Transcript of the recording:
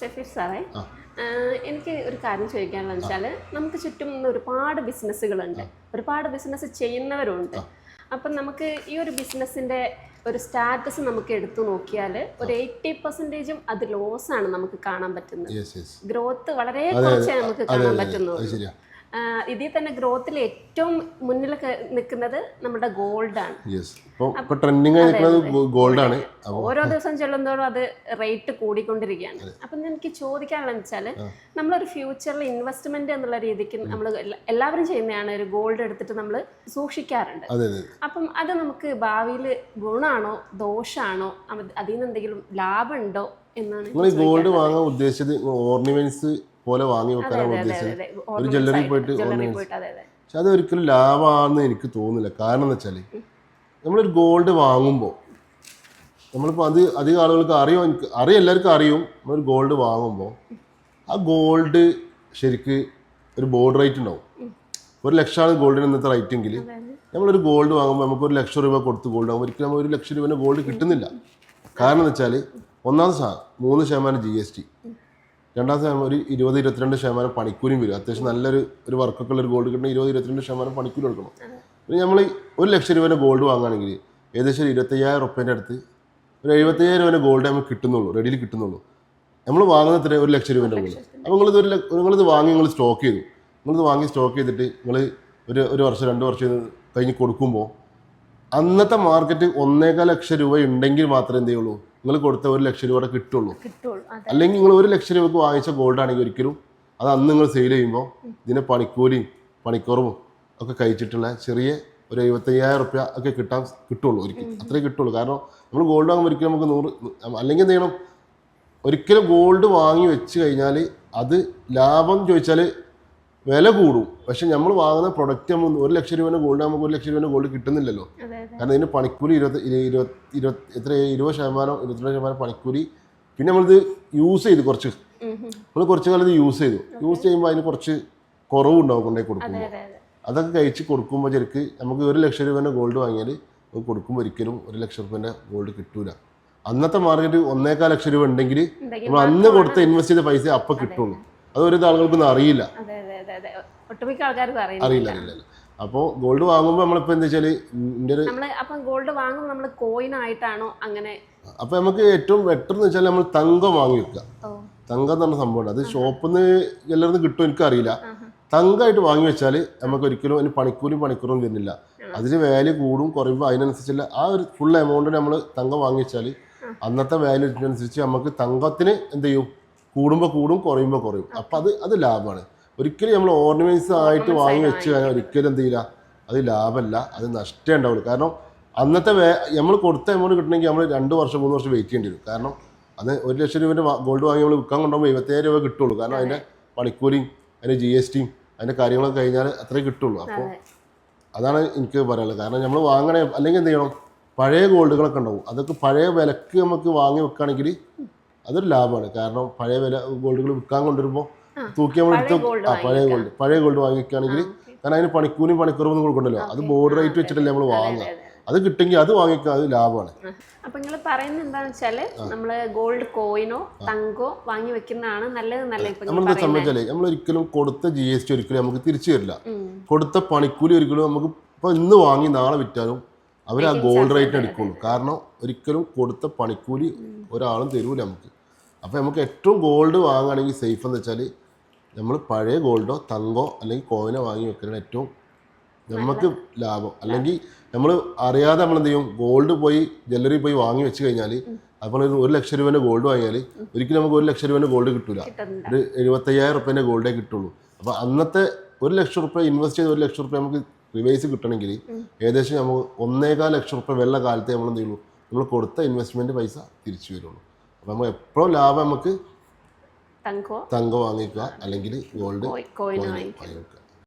ഷെഫീർ സാറേ. എനിക്ക് ഒരു കാര്യം ചോദിക്കാനുള്ളത് വെച്ചാൽ നമുക്ക് ചുറ്റും ഒരുപാട് ബിസിനസ്സുകളുണ്ട്. ഒരുപാട് ബിസിനസ് ചെയ്യുന്നവരുണ്ട്. അപ്പം നമുക്ക് ഈ ഒരു ബിസിനസ്സിന്റെ ഒരു സ്റ്റാറ്റസ് നമുക്ക് എടുത്തു നോക്കിയാൽ ഒരു എയ്റ്റി പെർസെന്റേജും അത് ലോസ് ആണ് നമുക്ക് കാണാൻ പറ്റുന്നത്. ഗ്രോത്ത് വളരെ കുറച്ചേ നമുക്ക് കാണാൻ പറ്റുന്നുള്ളൂ. ഇതിൽ തന്നെ ഗ്രോത്തിൽ ഏറ്റവും മുന്നിൽ നിൽക്കുന്നത് നമ്മുടെ ഗോൾഡാണ് യെസ് ഇപ്പോൾ ഇപ്പോൾ ട്രെൻഡിങ് ആയിരിക്കുന്നത് ഗോൾഡ് ആണ്. ഓരോ ദിവസം ചെല്ലുന്തോറും അത് റേറ്റ് കൂടിക്കൊണ്ടിരിക്കുകയാണ്. അപ്പം എനിക്ക് ചോദിക്കാനുള്ളത് വെച്ചാൽ നമ്മളൊരു ഫ്യൂച്ചറിൽ ഇൻവെസ്റ്റ്മെന്റ് എന്നുള്ള രീതിക്ക് നമ്മൾ എല്ലാവരും ചെയ്യുന്നതാണ് ഒരു ഗോൾഡ് എടുത്തിട്ട് നമ്മൾ സൂക്ഷിക്കാറുണ്ട്. അപ്പം അത് നമുക്ക് ഭാവിയിൽ ഗുണമാണോ ദോഷമാണോ അത് അതിൽ നിന്ന് എന്തെങ്കിലും ലാഭമുണ്ടോ എന്നാണ് ഗോൾഡ് വാങ്ങാൻ ഉദ്ദേശിച്ചത് ഓർണമെന്റ്സ് പോലെ വാങ്ങി വെക്കാനാണ് ഉദ്ദേശിച്ചത്. ഒരു ജ്വല്ലറി പോയിട്ട് പക്ഷെ അത് ഒരിക്കലും ലാഭമാണെന്ന് എനിക്ക് തോന്നുന്നില്ല. കാരണം എന്ന് വെച്ചാൽ നമ്മളൊരു ഗോൾഡ് വാങ്ങുമ്പോൾ നമ്മളിപ്പോൾ അത് അധികം ആളുകൾക്ക് അറിയോ? എനിക്ക് അറിയാം എല്ലാവർക്കും അറിയും. നമ്മളൊരു ഗോൾഡ് വാങ്ങുമ്പോൾ ആ ഗോൾഡ് ശരിക്ക് ഒരു ബോർഡ് റേറ്റ് ഉണ്ടാവും. ഒരു ലക്ഷമാണ് ഗോൾഡിന് ഇന്നത്തെ റേറ്റ് എങ്കിൽ നമ്മളൊരു ഗോൾഡ് വാങ്ങുമ്പോൾ നമുക്ക് ഒരു ലക്ഷം രൂപ കൊടുത്ത് ഗോൾഡ് ആകുമ്പോൾ ഒരിക്കലും ഒരു ലക്ഷം രൂപേന്റെ ഗോൾഡ് കിട്ടുന്നില്ല. കാരണം എന്ന് വെച്ചാൽ ഒന്നാമത് സാ മൂന്ന് ശതമാനം ജി എസ് ടി രണ്ടാമത്തെ ശതമാനം ഒരു ഇരുപത് ഇരുപത്തിരണ്ട് ശതമാനം പണിക്കൂലിയും വരും. അത്യാവശ്യം നല്ലൊരു ഒരു വർക്കൊക്കെ ഉള്ള ഒരു ഗോൾഡ് കിട്ടണം ഇരുപത് ഇരുപത്തിരണ്ട് ശതമാനം പണിക്കൂലി കൊടുക്കണം. പിന്നെ നമ്മൾ ഒരു ലക്ഷം രൂപേന്റെ ഗോൾഡ് വാങ്ങുകയാണെങ്കിൽ ഏകദേശം ഒരു ഇരുപത്തയ്യായിരം റുപ്യേന്റെ അടുത്ത് ഒരു എഴുപത്തയ്യായിരം രൂപേന്റെ ഗോൾഡ് നമുക്ക് കിട്ടുന്നുള്ളൂ റെഡിയിൽ കിട്ടുന്നുള്ളൂ. നമ്മൾ വാങ്ങുന്ന എത്ര ഒരു ലക്ഷം രൂപേന്റെ ഗോൾഡ് അപ്പോൾ നിങ്ങളിത് ഒരു നിങ്ങളിത് വാങ്ങി നിങ്ങൾ സ്റ്റോക്ക് ചെയ്തു. നിങ്ങളിത് വാങ്ങി സ്റ്റോക്ക് ചെയ്തിട്ട് നിങ്ങൾ ഒരു ഒരു വർഷം രണ്ട് വർഷം കഴിഞ്ഞ് കൊടുക്കുമ്പോൾ അന്നത്തെ മാർക്കറ്റ് ഒന്നേകാൽ ലക്ഷം രൂപ ഉണ്ടെങ്കിൽ മാത്രമേ എന്ത് ചെയ്യുള്ളൂ? നിങ്ങൾ കൊടുത്ത ഒരു ലക്ഷം രൂപ കിട്ടുള്ളൂ. കിട്ടുള്ളൂ അല്ലെങ്കിൽ നിങ്ങൾ ഒരു ലക്ഷം രൂപക്ക് വാങ്ങിച്ച ഗോൾഡ് ആണെങ്കിൽ ഒരിക്കലും അത് അന്ന് നിങ്ങൾ സെയിൽ ചെയ്യുമ്പോൾ ഇതിന് പണിക്കൂലിയും പണിക്കുറവും ഒക്കെ കഴിച്ചിട്ടുള്ള ചെറിയ ഒരു എഴുപത്തയ്യായിരം റുപ്യ ഒക്കെ കിട്ടാൻ കിട്ടുള്ളൂ ഒരിക്കലും അത്രേ കിട്ടുള്ളൂ. കാരണം നമ്മൾ ഗോൾഡ് വാങ്ങുമ്പോൾ ഒരിക്കലും നമുക്ക് നൂറ് അല്ലെങ്കിൽ എന്ത് ചെയ്യണം? ഒരിക്കലും ഗോൾഡ് വാങ്ങി വെച്ച് കഴിഞ്ഞാൽ അത് ലാഭം ചോദിച്ചാൽ വില കൂടും. പക്ഷെ നമ്മൾ വാങ്ങുന്ന പ്രൊഡക്റ്റ് നമ്മൾ ഒരു ലക്ഷം രൂപേന്റെ ഗോൾഡ് നമുക്ക് ഒരു ലക്ഷം രൂപേന്റെ ഗോൾഡ് കിട്ടുന്നില്ലല്ലോ. കാരണം ഇതിന് പണിക്കൂലി ഇരുപത് ഇരുപത്തി ഇരുപത് ഇരുപത് എത്ര ഇരുപത് ശതമാനം ഇരുപത്തിരണ്ട് ശതമാനം പണിക്കൂലി. പിന്നെ നമ്മളിത് യൂസ് ചെയ്തു കുറച്ച്. നമ്മൾ കുറച്ച് കാലം ഇത് യൂസ് ചെയ്തു. യൂസ് ചെയ്യുമ്പോൾ അതിന് കുറച്ച് കുറവുണ്ടാവും അതെ കൊടുക്കുമ്പോൾ. അതെ അതെ അതൊക്കെ കഴിച്ച് കൊടുക്കുമ്പോൾ ശരിക്ക് നമുക്ക് ഒരു ലക്ഷം രൂപേന്റെ ഗോൾഡ് വാങ്ങിയാൽ അത് കൊടുക്കുമ്പോൾ ഒരിക്കലും ഒരു ലക്ഷം രൂപേന്റെ ഗോൾഡ് കിട്ടൂല. അന്നത്തെ മാർക്കറ്റ് ഒന്നേക്കാൽ ലക്ഷം രൂപ ഉണ്ടെങ്കിൽ ഉണ്ടെങ്കിൽ നമ്മൾ അന്ന് കൊടുത്ത ഇൻവെസ്റ്റ് ചെയ്ത പൈസ അപ്പം കിട്ടുള്ളൂ. അത്. ഒരു ആളുകൾക്കൊന്നും അറിയില്ല. അതെ അതെ. അതെ അതെ ഒട്ടുമിക്ക ആൾക്കാർക്കും അറിയില്ല അറിയില്ല അറിയില്ല. അപ്പോൾ ഗോൾഡ് വാങ്ങുമ്പോൾ നമ്മളിപ്പോൾ എന്താ വെച്ചാൽ എന്റെ ഒരു അപ്പം ഗോൾഡ് വാങ്ങുമ്പോൾ നമ്മൾ കോയിൻ ആയിട്ടാണോ അങ്ങനെ അപ്പോൾ നമുക്ക് ഏറ്റവും ബെറ്റർ എന്ന് വെച്ചാൽ നമ്മൾ തങ്കം വാങ്ങി വെക്കുക. ഓ. തങ്കം എന്ന് പറഞ്ഞ സംഭവമുണ്ട് അത് ഷോപ്പിൽ നിന്ന് എല്ലാവരും കിട്ടും എനിക്കറിയില്ല. തങ്കമായിട്ട് വാങ്ങി വെച്ചാൽ നമുക്ക് ഒരിക്കലും അതിന് പണിക്കൂലിയും പണിക്കൂറും വരുന്നില്ല. അതിന് വാല്യൂ കൂടും കുറയുമ്പോൾ അതിനനുസരിച്ചുള്ള ആ ഒരു ഫുൾ എമൗണ്ട് നമ്മൾ തങ്കം വാങ്ങി വെച്ചാൽ അന്നത്തെ വാല്യൂ അനുസരിച്ച് നമുക്ക് തങ്കത്തിന് എന്ത് ചെയ്യും? കൂടുമ്പോൾ കൂടും കുറയുമ്പോൾ കുറയും. അപ്പം അത് അത് ലാഭമാണ്. ഒരിക്കലും നമ്മൾ ഓർണമെന്റ്സ് ആയിട്ട് വാങ്ങി വെച്ച് കഴിഞ്ഞാൽ ഒരിക്കലും എന്ത് ചെയ്യില്ല. അത് ലാഭമല്ല. അത് നഷ്ടമേ ഉണ്ടാവുള്ളൂ. കാരണം അന്നത്തെ വേ നമ്മൾ കൊടുത്ത എമൗണ്ട് കിട്ടണമെങ്കിൽ നമ്മൾ രണ്ട് വർഷം മൂന്ന് വർഷം വെയിറ്റ് ചെയ്യേണ്ടി വരും. കാരണം അത് ഒരു ലക്ഷം രൂപേന്റെ ഗോൾഡ് വാങ്ങി നമ്മൾ വിൽക്കാൻ കൊണ്ടുപോകുമ്പോൾ ഇരുപത്തേഴ് രൂപ കിട്ടുള്ളൂ. കാരണം അതിന്റെ പണിക്കൂലിയും അതിന്റെ ജി എസ് ടിയും അതിന്റെ കാര്യങ്ങളൊക്കെ കഴിഞ്ഞാൽ അത്രേ കിട്ടുള്ളൂ. അപ്പോൾ അതാണ് എനിക്ക് പറയാനുള്ളത്. കാരണം നമ്മൾ വാങ്ങണേ അല്ലെങ്കിൽ എന്ത് ചെയ്യണം? പഴയ ഗോൾഡുകളൊക്കെ ഉണ്ടാവും. അതൊക്കെ പഴയ വിലക്ക് നമുക്ക് വാങ്ങി വെക്കുകയാണെങ്കിൽ അതൊരു ലാഭമാണ്. കാരണം പഴയ വില ഗോൾഡുകൾ വിൽക്കാൻ കൊണ്ടുവരുമ്പോൾ തൂക്കി നമ്മൾ എടുത്ത് പഴയ ഗോൾഡ് പഴയ ഗോൾഡ് വാങ്ങിക്കുകയാണെങ്കിൽ കാരണം അതിന് പണിക്കൂലിയും പണിക്കുറവൊന്നും കൊടുക്കണ്ടല്ലോ. അത് ബോർഡ് റേറ്റ് വെച്ചിട്ടല്ലേ നമ്മൾ വാങ്ങുക. അതെ, കിട്ടുമെങ്കിൽ അത് വാങ്ങിക്കുക അത് ലാഭമാണ്. അപ്പൊ നിങ്ങൾ പറയുന്നത് എന്താണെന്ന് വെച്ചാൽ നമ്മൾ ഗോൾഡ് കോയിനോ തങ്കോ വാങ്ങി വെക്കുന്നതാണ് നല്ലത് നല്ല ഇപ്പൊ നിങ്ങൾ നമ്മളെന്താ പറയുന്നത് സംബന്ധിച്ചാലേ നമ്മൾ ഒരിക്കലും കൊടുത്ത ജി എസ് ടി ഒരിക്കലും നമുക്ക് തിരിച്ചു തരില്ല. കൊടുത്ത പണിക്കൂലി ഒരിക്കലും നമുക്ക് ഇപ്പൊ ഇന്ന് വാങ്ങി നാളെ വിറ്റാലും അവർ ആ ഗോൾഡ് റേറ്റ് എടുക്കുള്ളൂ. കാരണം ഒരിക്കലും കൊടുത്ത പണിക്കൂലി ഒരാളും തരൂല നമുക്ക്. അപ്പോൾ നമുക്ക് ഏറ്റവും ഗോൾഡ് വാങ്ങുകയാണെങ്കിൽ സേഫ് എന്ന് വെച്ചാൽ നമ്മൾ പഴയ ഗോൾഡോ തങ്കോ അല്ലെങ്കിൽ കോയിനോ വാങ്ങി വെക്കുന്നത് ഏറ്റവും നമുക്ക് ലാഭം. അല്ലെങ്കിൽ നമ്മൾ അറിയാതെ നമ്മൾ എന്ത് ചെയ്യും? ഗോൾഡ് പോയി ജ്വല്ലറി പോയി വാങ്ങി വെച്ച് കഴിഞ്ഞാൽ അപ്പോൾ ഒരു ഒരു ലക്ഷം രൂപേന്റെ ഗോൾഡ് വാങ്ങിയാൽ ഒരിക്കലും നമുക്ക് ഒരു ലക്ഷം രൂപേന്റെ ഗോൾഡ് കിട്ടില്ല ഒരു എഴുപത്തയ്യായിരം റുപ്യേന്റെ ഗോൾഡേ കിട്ടുള്ളൂ. അപ്പോൾ അന്നത്തെ ഒരു ലക്ഷം റുപ്യ ഇൻവെസ്റ്റ് ചെയ്ത് ഒരു ലക്ഷം റുപ്യ നമുക്ക് റിവൈസ് കിട്ടണമെങ്കിൽ ഏകദേശം നമുക്ക് ഒന്നേകാൽ ലക്ഷം റുപ്യ വെള്ള കാലത്തെ നമ്മൾ എന്ത് ചെയ്യുള്ളൂ? നമ്മൾ കൊടുത്ത ഇൻവെസ്റ്റ്മെന്റ് പൈസ തിരിച്ചു വരുള്ളൂ. അപ്പോൾ നമ്മൾ എപ്പോഴും ലാഭം നമുക്ക് തങ്കോ? വാങ്ങിക്കുക. അല്ലെങ്കിൽ ഗോൾഡ് കോയിൻ വാങ്ങിക്കുക.